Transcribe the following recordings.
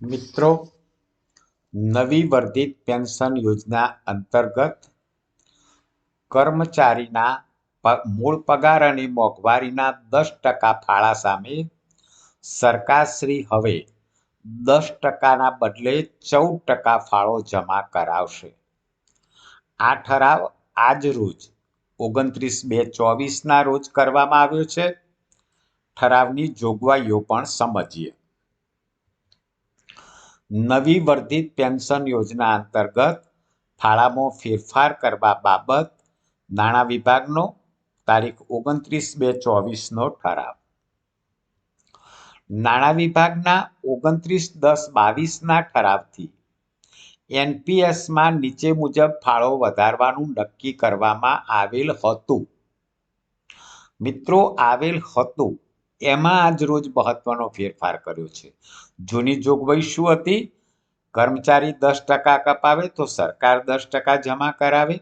મિત્રો, નવી વર્ધિત પેન્શન યોજના અંતર્ગત કર્મચારીના મૂળ પગાર અને મોંઘવારીના દસ ટકા ફાળા સામે સરકારશ્રી હવે દસ ટકાના બદલે ચૌદ ટકા ફાળો જમા કરાવશે. આ ઠરાવ આજ રોજ, ઓગણત્રીસ બે ચોવીસના રોજ કરવામાં આવ્યો છે. ઠરાવની જોગવાઈઓ પણ સમજીએ. નવી વર્ધિત પેન્શન યોજના અંતર્ગત ફાળામાં ફેરફાર કરવા બાબત નાણાં વિભાગનો તારીખ ઓગણત્રીસ બે ચોવીસનો ઠરાવ. નાણાં વિભાગના ઓગણત્રીસ દસ બાવીસના ઠરાવથી એનપીએસમાં નીચે મુજબ ફાળો વધારવાનું નક્કી કરવામાં આવેલ હતું. મિત્રો, આવેલ હતું એમાં આજ રોજ મહત્વનો ફેરફાર કર્યો છે. જૂની જોગવાઈ શું હતી. કર્મચારી દસ ટકા કપાવે તો સરકાર દસ ટકા જમા કરાવે.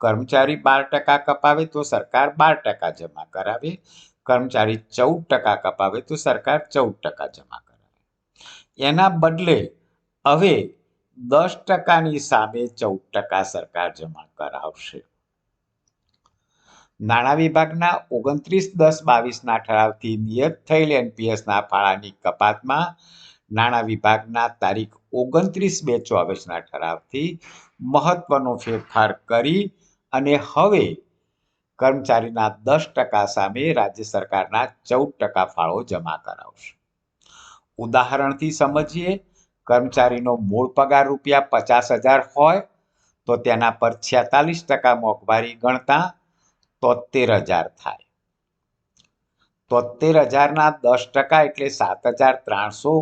કર્મચારી બાર ટકા કપાવે તો સરકાર બાર ટકા જમા કરાવે. કર્મચારી ચૌદ ટકા કપાવે તો સરકાર ચૌદ ટકા જમા કરાવે. એના બદલે હવે દસ ટકાની સામે ચૌદ ટકા સરકાર જમા કરાવશે. નાણાં વિભાગના ઓગણત્રીસ દસ બાવીસના ઠરાવથી નિયત થયેલ એનપીએસના ફાળાની કપાતમાં નાણાં વિભાગના તારીખ ઓગણત્રીસ બે ચોવીસના ઠરાવથી મહત્વનો ફેરફાર કરી અને હવે કર્મચારીના દસ ટકા સામે રાજ્ય સરકારના ચૌદ ટકા ફાળો જમા કરાવશે. ઉદાહરણથી સમજીએ, કર્મચારીનો મૂળ પગાર રૂપિયા પચાસ હજાર હોય તો તેના પર છેતાલીસ ટકા મોંઘવારી ગણતા તોતેર હજાર થાય. તોતેર હજારના દસ ટકા એટલે સાત હજાર ત્રણસો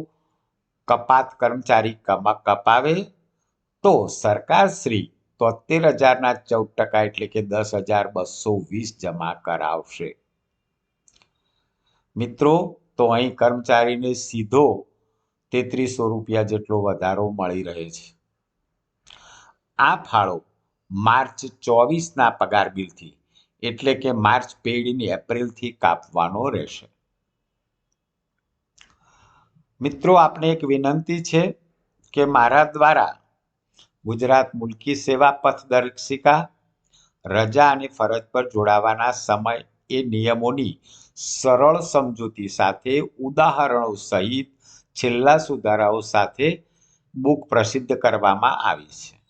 કપાત કર્મચારી કમા, કપાવે. તો સરકાર શ્રી તોતેર હજારના ચૌદ ટકા એટલે કે દસ હજાર બસો વીસ જમા કરાવશે. મિત્રો, તો અહીં કર્મચારીને સીધો તેત્રીસો રૂપિયા જેટલો વધારો મળી રહે છે. આ ફાળો માર્ચ ચોવીસના પગાર બિલથી એટલે કે માર્ચ પેઢીની એપ્રિલથી કાપવાનો રહેશે. મિત્રો, આપને એક વિનંતી છે કે મારા દ્વારા ગુજરાત મુલકી સેવા પથદર્શિકા, રજા અને ફરજ પર જોડાવાના સમય એ નિયમોની સરળ સમજૂતી સાથે, ઉદાહરણો સહિત છેલ્લા સુધારાઓ સાથે બુક પ્રસિદ્ધ કરવામાં આવી છે.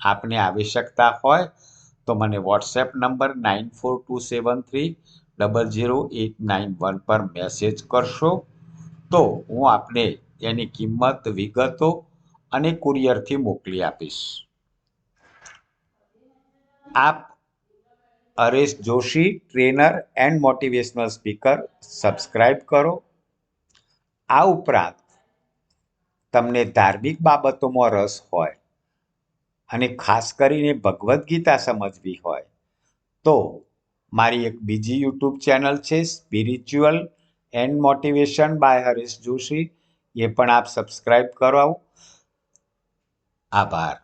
આપને આવશ્યકતા હોય તો મને WhatsApp number nine four two seven three double zero eight nine one પર મેસેજ કરશો. તો હું આપને એની કિંમત, વિગતો અને કુરિયરથી મોકલી આપીશ. આપ Haresh Joshi trainer and motivational speaker subscribe કરો. આ ઉપરાંત તમને ધાર્મિક બાબતોમાં રસ હોય અને ખાસ કરીને ભગવદ્ ગીતા સમજવી હોય, તો મારી એક બીજી યુટ્યુબ ચેનલ છે spiritual and motivation by Haresh Joshi એ પણ આપ સબસ્ક્રાઈબ કરો આભાર.